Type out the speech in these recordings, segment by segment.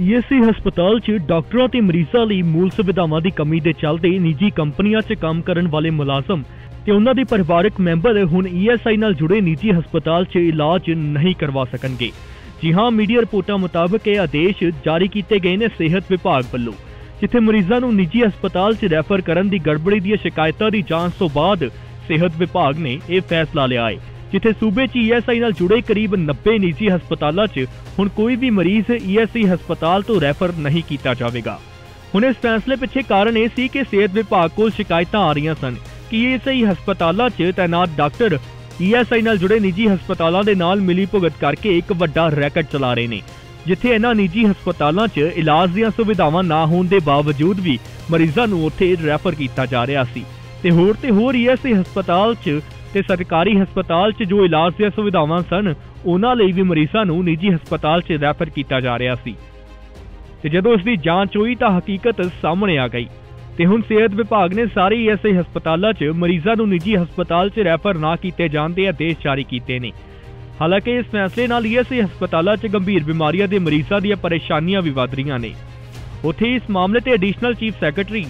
ESC ਹਸਪਤਾਲ 'ਚ ਡਾਕਟਰਾਂ ਤੇ ਮਰੀਜ਼ਾਂ ਲਈ ਮੂਲ ਸੁਵਿਧਾਵਾਂ ਦੀ ਕਮੀ ਦੇ ਚੱਲਦੇ ਨਿੱਜੀ ਕੰਪਨੀਆਂ 'ਚ ਕੰਮ ਕਰਨ ਵਾਲੇ ਮੁਲਾਜ਼ਮ ਤੇ ਉਹਨਾਂ ਦੇ ਪਰਿਵਾਰਕ ਮੈਂਬਰ ਹੁਣ ਈਐਸਆਈ ਨਾਲ ਜੁੜੇ ਨਿੱਜੀ ਹਸਪਤਾਲ 'ਚ ਇਲਾਜ ਨਹੀਂ ਕਰਵਾ ਸਕਣਗੇ। ਜੀ ਹਾਂ, ਮੀਡੀਆ ਰਿਪੋਰਟਾਂ ਮੁਤਾਬਕ ਇਹ ਆਦੇਸ਼ ਜਾਰੀ ਕੀਤੇ ਗਏ ਨੇ ਸਿਹਤ ਵਿਭਾਗ ਵੱਲੋਂ, ਜਿੱਥੇ ਮਰੀਜ਼ਾਂ ਨੂੰ ਨਿੱਜੀ ਹਸਪਤਾਲ 'ਚ ਰੈਫਰ ਕਰਨ ਦੀ ਗੜਬੜੀ ਦੀਆਂ ਸ਼ਿਕਾਇਤਾਂ ਦੀ ਜਾਂਚ ਤੋਂ ਬਾਅਦ ਸਿਹਤ ਵਿਭਾਗ ਨੇ ਇਹ ਫੈਸਲਾ ਲਿਆ ਹੈ। ਜਿੱਥੇ ਸੂਬੇ 'ਚ ਈਐਸਆਈ ਨਾਲ ਜੁੜੇ ਕਰੀਬ 90 ਨਿੱਜੀ ਹਸਪਤਾਲਾਂ 'ਚ ਹੁਣ ਕੋਈ ਵੀ ਮਰੀਜ਼ ਈਐਸਆਈ ਹਸਪਤਾਲ ਤੋਂ ਰੈਫਰ ਨਹੀਂ ਕੀਤਾ ਜਾਵੇਗਾ। ਹੁਣ ਇਸ ਫੈਸਲੇ ਪਿੱਛੇ ਕਾਰਨ ਇਹ ਸੀ ਕਿ ਸਿਹਤ ਵਿਭਾਗ ਕੋਲ ਸ਼ਿਕਾਇਤਾਂ ਆ ਰਹੀਆਂ ਸਨ ਕਿ ਈਐਸਆਈ ਹਸਪਤਾਲਾਂ 'ਚ ਤਾਇਨਾਤ ਡਾਕਟਰ ਈਐਸਆਈ ਨਾਲ ਜੁੜੇ ਨਿੱਜੀ ਹਸਪਤਾਲਾਂ ਦੇ ਨਾਲ ਮਿਲੀ ਭੁਗਤ ਕਰਕੇ ਇੱਕ ਵੱਡਾ ਰੈਕਟ ਚਲਾ ਰਹੇ ਨੇ, ਜਿੱਥੇ ਇਹਨਾਂ ਨਿੱਜੀ ਹਸਪਤਾਲਾਂ 'ਚ ਇਲਾਜ ਦੀਆਂ ਸੁਵਿਧਾਵਾਂ ਨਾ ਹੋਣ ਦੇ ਬਾਵਜੂਦ ਵੀ ਮਰੀਜ਼ਾਂ ਨੂੰ ਉੱਥੇ ਰੈਫਰ ਕੀਤਾ ਜਾ ਰਿਹਾ ਸੀ। ਤੇ ਹੋਰ ਤੇ ਹੋਰ ਈਐਸਆਈ ਹਸਪਤਾਲ 'ਚ ਤੇ ਸਰਕਾਰੀ ਹਸਪਤਾਲ 'ਚ ਜੋ ਇਲਾਜ ਦੀਆਂ ਸੁਵਿਧਾਵਾਂ ਸਨ, ਉਹਨਾਂ ਲਈ ਵੀ ਮਰੀਜ਼ਾਂ ਨੂੰ ਨਿੱਜੀ ਹਸਪਤਾਲ 'ਚ ਰੈਫਰ ਕੀਤਾ ਜਾ ਰਿਹਾ ਸੀ। ਤੇ ਜਦੋਂ ਇਸ ਦੀ ਜਾਂਚ ਹੋਈ ਤਾਂ ਹਕੀਕਤ ਸਾਹਮਣੇ ਆ ਗਈ ਤੇ ਹੁਣ ਸਿਹਤ ਵਿਭਾਗ ਨੇ ਸਾਰੇ ਈਐਸਆਈ ਹਸਪਤਾਲਾਂ 'ਚ ਮਰੀਜ਼ਾਂ ਨੂੰ ਨਿੱਜੀ ਹਸਪਤਾਲ 'ਚ ਰੈਫਰ ਨਾ ਕੀਤੇ ਜਾਣ ਦੇ ਆਦੇਸ਼ ਜਾਰੀ ਕੀਤੇ ਨੇ। ਹਾਲਾਂਕਿ ਇਸ ਫੈਸਲੇ ਨਾਲ ਈਐਸਆਈ ਹਸਪਤਾਲਾਂ 'ਚ ਗੰਭੀਰ ਬਿਮਾਰੀਆਂ ਦੇ ਮਰੀਜ਼ਾਂ ਦੀਆਂ ਪਰੇਸ਼ਾਨੀਆਂ ਵੀ ਵਧ ਰਹੀਆਂ ਨੇ। ਉੱਥੇ ਇਸ ਮਾਮਲੇ ਤੇ ਐਡੀਸ਼ਨਲ ਚੀਫ ਸੈਕਟਰੀ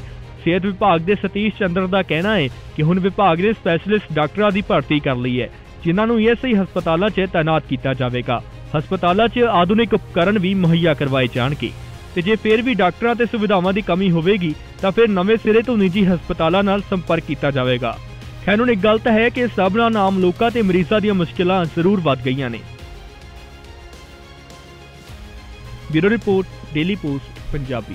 ਸਿਹਤ ਵਿਭਾਗ ਦੇ ਸਤੀਸ਼ ਚੰਦਰ ਦਾ ਕਹਿਣਾ ਹੈ ਕਿ ਹੁਣ ਵਿਭਾਗ ਨੇ ਸਪੈਸ਼ਲਿਸਟ ਡਾਕਟਰਾਂ ਦੀ ਭਰਤੀ ਕਰ ਲਈ ਹੈ, ਜਿਨ੍ਹਾਂ ਨੂੰ ਈਐਸਆਈ ਹਸਪਤਾਲਾਂ 'ਚ ਤਾਇਨਾਤ ਕੀਤਾ ਜਾਵੇਗਾ। ਹਸਪਤਾਲਾਂ 'ਚ ਆਧੁਨਿਕ ਉਪਕਰਨ ਵੀ ਮੁਹੱਈਆ ਕਰਵਾਏ ਜਾਣਗੇ ਤੇ ਜੇ ਫਿਰ ਵੀ ਡਾਕਟਰਾਂ ਤੇ ਸੁਵਿਧਾਵਾਂ ਦੀ ਕਮੀ ਹੋਵੇਗੀ, ਤਾਂ ਫਿਰ ਨਵੇਂ ਸਿਰੇ ਤੋਂ ਨਿੱਜੀ ਹਸਪਤਾਲਾਂ ਨਾਲ ਸੰਪਰਕ ਕੀਤਾ ਜਾਵੇਗਾ। ਖੈਰ, ਹੁਣ ਇੱਕ ਗੱਲ ਤਾਂ ਹੈ ਕਿ ਸਭ ਨਾਲ ਆਮ ਲੋਕਾਂ ਤੇ ਮਰੀਜ਼ਾਂ ਦੀਆਂ ਮੁਸ਼ਕਲਾਂ ਜ਼ਰੂਰ ਵੱਧ ਗਈਆਂ ਨੇ। Bureau report, Daily Post, Punjabi.